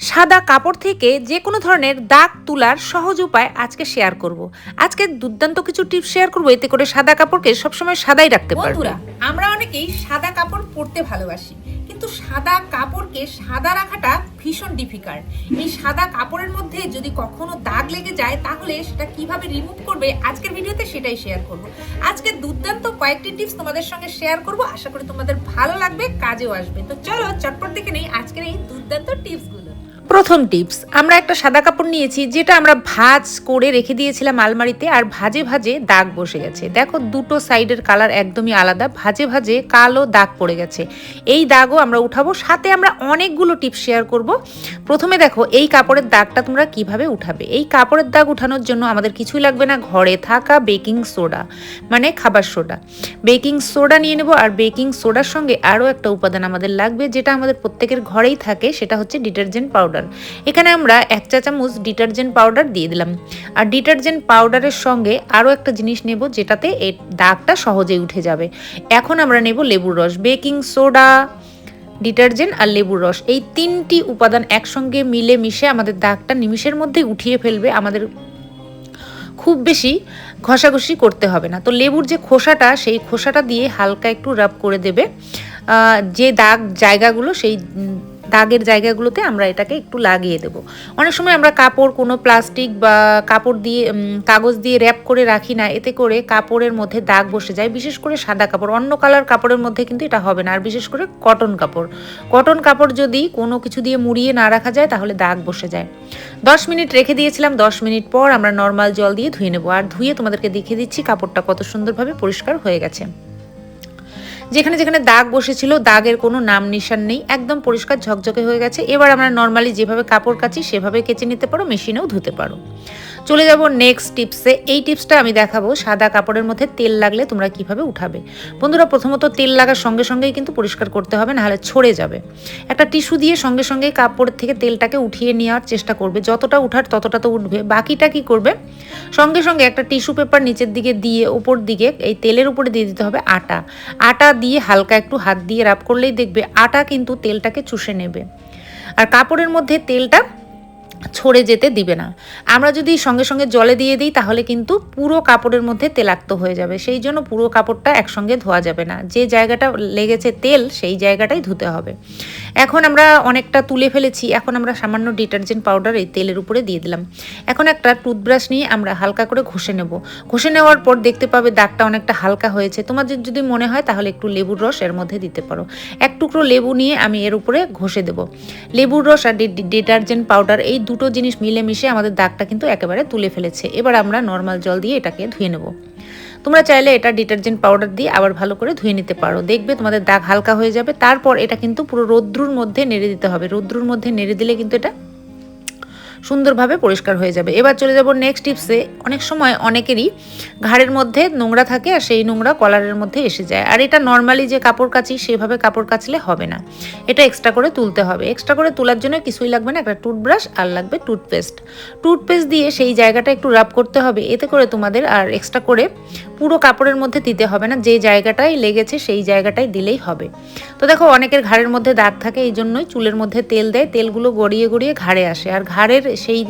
সাদা কাপড় থেকে যে কোনো ধরনের দাগ তোলার সহজ উপায় আজকে শেয়ার করব। আজকে দুর্দান্ত কিছু টিপস শেয়ার করব, এতে করে সাদা কাপড়কে সবসময় সাদাই রাখতে পারবে। আমরা অনেকেই সাদা কাপড় পরতে ভালোবাসি, কিন্তু সাদা কাপড়কে সাদা রাখাটা ভীষণ ডিফিকাল্ট এই সাদা কাপড়ের মধ্যে যদি কখনো দাগ লেগে যায়, তাহলে সেটা কীভাবে রিমুভ করবে, আজকের ভিডিওতে সেটাই শেয়ার করব। আজকে দুর্দান্ত কয়েকটি টিপস তোমাদের সঙ্গে শেয়ার করব, আশা করি তোমাদের ভালো লাগবে, কাজেও আসবে। তো চলো, চটপট দেখে নেই, আজকের এই দুর্দান্ত টিপসগুলো প্রথম টিপস, আমরা একটা সাদা কাপড় নিয়েছি যেটা আমরা ভাজ করে রেখে দিয়েছিলাম আলমারিতে আর ভাজে ভাজে দাগ বসে গেছে। দেখো দুটো সাইডের কালার একদমই আলাদা, ভাজে ভাজে কালো দাগ পড়ে গেছে। এই দাগও আমরা উঠাবো, সাথে আমরা অনেকগুলো টিপস শেয়ার করব। প্রথমে দেখো এই কাপড়ের দাগটা তোমরা কীভাবে উঠাবে? এই কাপড়ের দাগ উঠানোর জন্য আমাদের কিছুই লাগবে না, ঘরে থাকা বেকিং সোডা মানে খাবার সোডা। বেকিং সোডা নিয়ে নেব আর বেকিং সোডার সঙ্গে আরও একটা উপাদান আমাদের লাগবে, যেটা আমাদের প্রত্যেকের ঘরেই থাকে, সেটা হচ্ছে ডিটারজেন্ট পাউডার। এখানে আমরা এক চা চামচ ডিটারজেন্ট পাউডার দিয়ে দিলাম। আর ডিটারজেন্ট পাউডারের সঙ্গে আরও একটা জিনিস নেব যেটাতে এই দাগটা সহজেই উঠে যাবে। এখন আমরা নেব লেবুর রস। বেকিং সোডা ডিটারজেন্ট আর লেবুর রস। এই তিনটি উপাদান একসঙ্গে মিলে মিশে আমাদের দাগটা নিমিষের মধ্যে উঠিয়ে ফেলবে। আমাদের খুব বেশি ঘষাঘষি করতে হবে না। তো লেবুর যে খোসাটা, সেই খোসাটা দিয়ে হালকা একটু রাব করে দেবে। যে দাগ জায়গাগুলো, সেই দাগের জায়গাগুলোতে আমরা এটাকে একটু লাগিয়ে দেব। অনেক সময় আমরা কাপড় কোনো প্লাস্টিক বা কাপড় দিয়ে কাগজ দিয়ে র্যাপ করে রাখি না, এতে করে কাপড়ের মধ্যে দাগ বসে যায়। বিশেষ করে সাদা কাপড়, অন্য কালার কাপড়ের মধ্যে কিন্তু এটা হবে না। আর বিশেষ করে কটন কাপড়। কটন কাপড় যদি কোনো কিছু দিয়ে মুড়িয়ে না রাখা যায়, তাহলে দাগ বসে যায়। দশ মিনিট রেখে দিয়েছিলাম, দশ মিনিট পর আমরা নর্মাল জল দিয়ে ধুয়ে নেব। আর ধুয়ে তোমাদেরকে দেখিয়ে দিচ্ছি, কাপড়টা কত সুন্দরভাবে পরিষ্কার হয়ে গেছে। যেখানে যেখানে দাগ বসেছিল, দাগের কোনো নাম নিশান নেই। একদম পরিষ্কার ঝকঝকে হয়ে গেছে। এবার আমরা নর্মালি যেভাবে কাপড় কাচি, সেভাবে কেচে নিতে পারো মেশিনেও ধুতে পারো। চলে যাব নেক্সট টিপসে এই টিপসটা আমি দেখাবো। সাদা কাপড়ের মধ্যে তেল লাগলে তোমরা কীভাবে উঠাবে। বন্ধুরা, প্রথমত তেল লাগার সঙ্গে সঙ্গেই কিন্তু পরিষ্কার করতে হবে, নাহলে ছড়ে যাবে। একটা টিস্যু দিয়ে সঙ্গে সঙ্গে কাপড় থেকে তেলটাকে উঠিয়ে নেওয়ার চেষ্টা করবে। যতটা উঠার ততটা তো উঠবে। বাকিটা কি করবে? সঙ্গে সঙ্গে একটা টিস্যু পেপার নিচের দিকে দিয়ে ওপর দিকে, এই তেলের উপরে দিয়ে দিতে হবে আটা। আটা দিয়ে হালকা একটু হাত দিয়ে রাব করলেই দেখবে আটা কিন্তু তেলটাকে চুষে নেবে। আর কাপড়ের মধ্যে তেলটা ছড়ে যেতে দিবে না। আমরা যদি সঙ্গে সঙ্গে জলে দিয়ে দিই, তাহলে কিন্তু পুরো কাপড়ের মধ্যে তেলাক্ত হয়ে যাবে। সেই জন্য পুরো কাপড়টা একসঙ্গে ধোয়া যাবে না। যে জায়গাটা লেগেছে তেল, সেই জায়গাটাই ধুতে হবে। এখন আমরা অনেকটা তুলে ফেলেছি। এখন আমরা সামান্য ডিটারজেন্ট পাউডার এই তেলের উপরে দিয়ে দিলাম। এখন একটা টুথব্রাশ নিয়ে আমরা হালকা করে ঘষে নেব। ঘষে নেওয়ার পর দেখতে পাবে দাগটা অনেকটা হালকা হয়েছে। তোমাদের যদি মনে হয় তাহলে একটু লেবুর রস এর মধ্যে দিতে পারো। এক টুকরো লেবু নিয়ে আমি এর উপরে ঘষে দেব। লেবুর রস আর ডিটারজেন্ট পাউডার এই দুটো জিনিস মিলে মিশে আমাদের দাগটা কিন্তু একেবারে তুলে ফেলেছে। এবার আমরা নর্মাল জল দিয়ে এটাকে ধুয়ে নেব। তোমরা চাইলে এটা ডিটারজেন্ট পাউডার দিয়ে আবার ভালো করে ধুয়ে নিতে পারো। দেখবে তোমাদের দাগ হালকা হয়ে যাবে, তারপর এটা কিন্তু পুরো রৌদ্রুর মধ্যে নেড়ে দিতে হবে। রৌদ্রুর মধ্যে নেড়ে দিলে কিন্তু এটা সুন্দরভাবে পরিষ্কার হয়ে যাবে। এবার চলে যাব নেক্সট টিপসে অনেক সময় অনেকেরই ঘাড়ের মধ্যে নোংরা থাকে আর সেই নোংরা কলারের মধ্যে এসে যায়। আর এটা নর্মালি যে কাপড় কাচি, সেভাবে কাপড় কাচলে হবে না। এটা এক্সট্রা করে তুলতে হবে। এক্সট্রা করে তোলার জন্য কিছুই লাগবে না, একটা টুথব্রাশ আর লাগবে টুথপেস্ট টুথপেস্ট দিয়ে সেই জায়গাটা একটু রাব করতে হবে। এতে করে তোমাদের আর এক্সট্রা করে পুরো কাপড়ের মধ্যে দিতে হবে না যে জায়গাটাই লেগেছে সেই জায়গাটাই দিলেই হবে। তো দেখো, অনেকের ঘাড়ের মধ্যে দাগ থাকে, এই জন্যই চুলের মধ্যে তেল দেয়, তেলগুলো গড়িয়ে গড়িয়ে ঘাড়ে আসে। আর ঘাড়ের সেই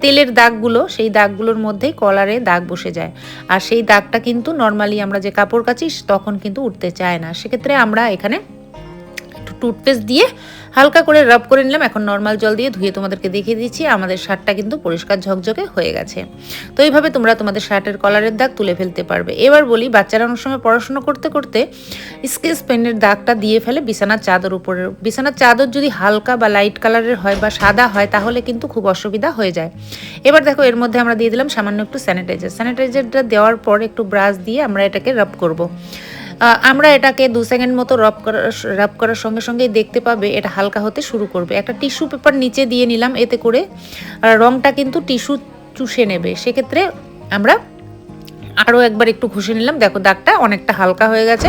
তেলের দাগগুলো, সেই দাগগুলোর মধ্যেই কলারে দাগ বসে যায়। আর সেই দাগটা কিন্তু নর্মালি আমরা যে কাপড় কাচি, তখন কিন্তু উঠতে চায় না। সেক্ষেত্রে আমরা এখানে টুথপেস্ট দিয়ে হালকা করে রাব করে নিলাম। এখন নর্মাল জল দিয়ে ধুয়ে তোমাদেরকে দেখিয়ে দিচ্ছি, আমাদের শার্টটা কিন্তু পরিষ্কার ঝকঝকে হয়ে গেছে। তো এইভাবে তোমরা তোমাদের শার্টের কলারের দাগ তুলে ফেলতে পারবে। এবার বলি, বাচ্চারা অনেক সময় পড়াশুনো করতে করতে স্কেচ পেনের দাগটা দিয়ে ফেলে বিছানার চাদর উপরে। বিছানার চাদর যদি হালকা বা লাইট কালারের হয় বা সাদা হয়, তাহলে কিন্তু খুব অসুবিধা হয়ে যায়। এবার দেখো, এর মধ্যে আমরা দিয়ে দিলাম সামান্য একটু স্যানিটাইজার স্যানিটাইজারটা দেওয়ার পর একটু ব্রাশ দিয়ে আমরা এটাকে রাব করব। আমরা এটাকে দু সেকেন্ড মতো রব করার রাব করার সঙ্গে সঙ্গেই দেখতে পাবে এটা হালকা হতে শুরু করবে। একটা টিস্যু পেপার নিচে দিয়ে নিলাম এতে করে। রংটা কিন্তু টিস্যু চুষে নেবে। সেক্ষেত্রে আমরা আরও একবার একটু ঘষে নিলাম। দেখো দাগটা অনেকটা হালকা হয়ে গেছে।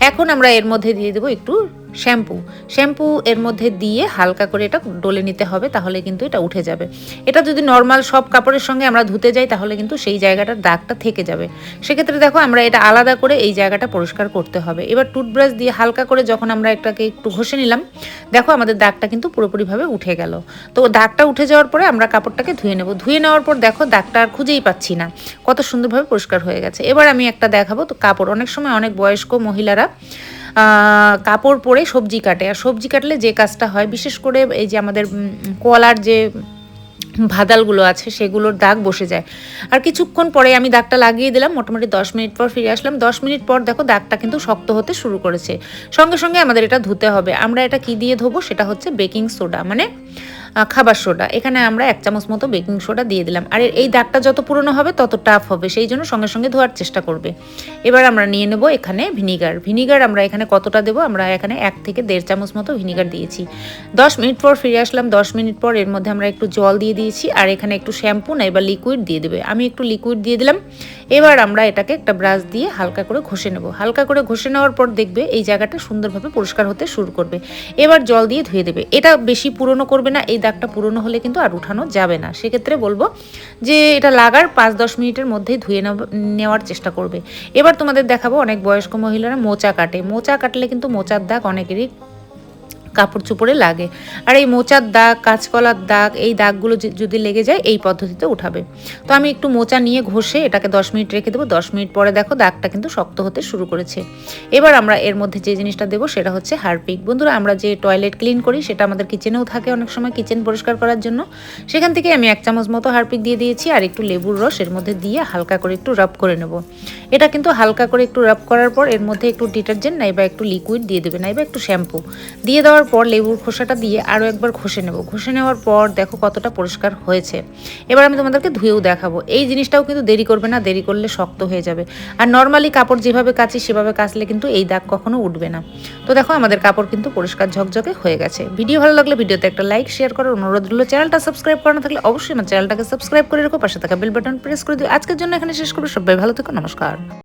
এখন আমরা এর মধ্যে দিয়ে দেবো একটু শ্যাম্পু। শ্যাম্পু এর মধ্যে দিয়ে হালকা করে এটা ডলে নিতে হবে, তাহলে কিন্তু এটা উঠে যাবে। এটা যদি নর্মাল সব কাপড়ের সঙ্গে আমরা ধুতে যাই, তাহলে কিন্তু সেই জায়গাটার দাগটা থেকে যাবে। সেক্ষেত্রে দেখো আমরা এটা আলাদা করে এই জায়গাটা পরিষ্কার করতে হবে। এবার টুথব্রাশ দিয়ে হালকা করে যখন আমরা এটাকে একটু ঘষে নিলাম, দেখো আমাদের দাগটা কিন্তু পুরোপুরিভাবে উঠে গেল। তো দাগটা উঠে যাওয়ার পরে আমরা কাপড়টাকে ধুয়ে নেব। ধুয়ে নেওয়ার পর দেখো দাগটা আর খুঁজেই পাচ্ছি না। কত সুন্দরভাবে পরিষ্কার হয়ে গেছে। এবার আমি একটা দেখাবো। তো কাপড় অনেক সময় অনেক বয়স্ক মহিলারা কাপড় পরে সবজি কাটে। আর সবজি কাটলে যে কাজটা হয়, বিশেষ করে এই যে আমাদের কলার যে ভাদালগুলো আছে, সেগুলোর দাগ বসে যায়। আর কিছুক্ষণ পরে আমি দাগটা লাগিয়ে দিলাম, মোটামুটি দশ মিনিট পর ফিরে আসলাম। দশ মিনিট পর দেখো দাগটা কিন্তু শক্ত হতে শুরু করেছে। সঙ্গে সঙ্গে আমাদের এটা ধুতে হবে। আমরা এটা কি দিয়ে ধোবো? সেটা হচ্ছে বেকিং সোডা। মানে খাবার সোডা। এখানে আমরা এক চামচ মতো বেকিং সোডা দিয়ে দিলাম। আর এই দাগটা যত পুরনো হবে, তত টাফ হবে। সেই জন্য সঙ্গে সঙ্গে ধোয়ার চেষ্টা করবে। এবার আমরা নিয়ে নেব এখানে ভিনিগার। ভিনিগার আমরা এখানে কতটা দেবো? আমরা এখানে এক থেকে দেড় চামচ মতো ভিনিগার দিয়েছি। দশ মিনিট পর ফিরে আসলাম। দশ মিনিট পর এর মধ্যে আমরা একটু জল দিয়ে দিয়েছি। আর এখানে একটু শ্যাম্পু না, এবার লিকুইড দিয়ে দেবে। আমি একটু লিকুইড দিয়ে দিলাম। এবার আমরা এটাকে একটা ব্রাশ দিয়ে হালকা করে ঘষে নেব। হালকা করে ঘষে নেওয়ার পর দেখবে এই জায়গাটা সুন্দরভাবে পরিষ্কার হতে শুরু করবে। এবার জল দিয়ে ধুয়ে দেবে। এটা বেশি পুরনো করবে না। এই দাগটা পুরনো হলে কিন্তু আর উঠানো যাবে না। সেক্ষেত্রে বলব যে এটা লাগার পাঁচ দশ মিনিটের মধ্যেই ধুয়ে নেওয়ার চেষ্টা করবে। এবার তোমাদের দেখাবো অনেক বয়স্ক মহিলারা মোচা কাটে। মোচা কাটলে কিন্তু মোচার দাগ অনেকেরই কাপড় চোপড়ে লাগে। আর এই মোচার দাগ, কাঁচকলার দাগ, এই দাগগুলো যদি লেগে যায়, এই পদ্ধতিতে উঠাবে। তো আমি একটু মোচা নিয়ে ঘষে এটাকে দশ মিনিট রেখে দেবো। দশ মিনিট পরে দেখো দাগটা কিন্তু শক্ত হতে শুরু করেছে। এবার আমরা এর মধ্যে যে জিনিসটা দেবো সেটা হচ্ছে হারপিক। বন্ধুরা, আমরা যে টয়লেট ক্লিন করি সেটা আমাদের কিচেনেও থাকে অনেক সময় কিচেন পরিষ্কার করার জন্য। সেখান থেকে আমি এক চামচ মতো হারপিক দিয়ে দিয়েছি আর একটু লেবুর রস এর মধ্যে দিয়ে হালকা করে একটু রাব করে নেব। এটা কিন্তু হালকা করে একটু রাব করার পর এর মধ্যে একটু ডিটারজেন্ট নাইবা একটু লিকুইড দিয়ে দেবে, নাইবা একটু শ্যাম্পু। দিয়ে দেওয়ার পর লেবুর খোসাটা দিয়ে আরও একবার ঘষে নেব। ঘষে নেওয়ার পর দেখো কতটা পরিষ্কার হয়েছে। এবার আমি তোমাদেরকে ধুয়েও দেখাবো। এই জিনিসটাও কিন্তু দেরি করবে না, দেরি করলে শক্ত হয়ে যাবে। আর নর্মালি কাপড় যেভাবে কাচি, সেভাবে কাচলে কিন্তু এই দাগ কখনো উঠবে না। তো দেখো আমাদের কাপড় কিন্তু পরিষ্কার ঝকঝকে হয়ে গেছে। ভিডিও ভালো লাগলে ভিডিওতে একটা লাইক শেয়ার করার অনুরোধ রইল। চ্যানেলটা সাবস্ক্রাইব করা না থাকলে অবশ্যই আমার চ্যানেলটাকে সাবস্ক্রাইব করে রেখো। পাশে থাকা বেল বাটন প্রেস করে দিও। আজকের জন্য এখানে শেষ করব। সবাই ভালো থেকো, নমস্কার।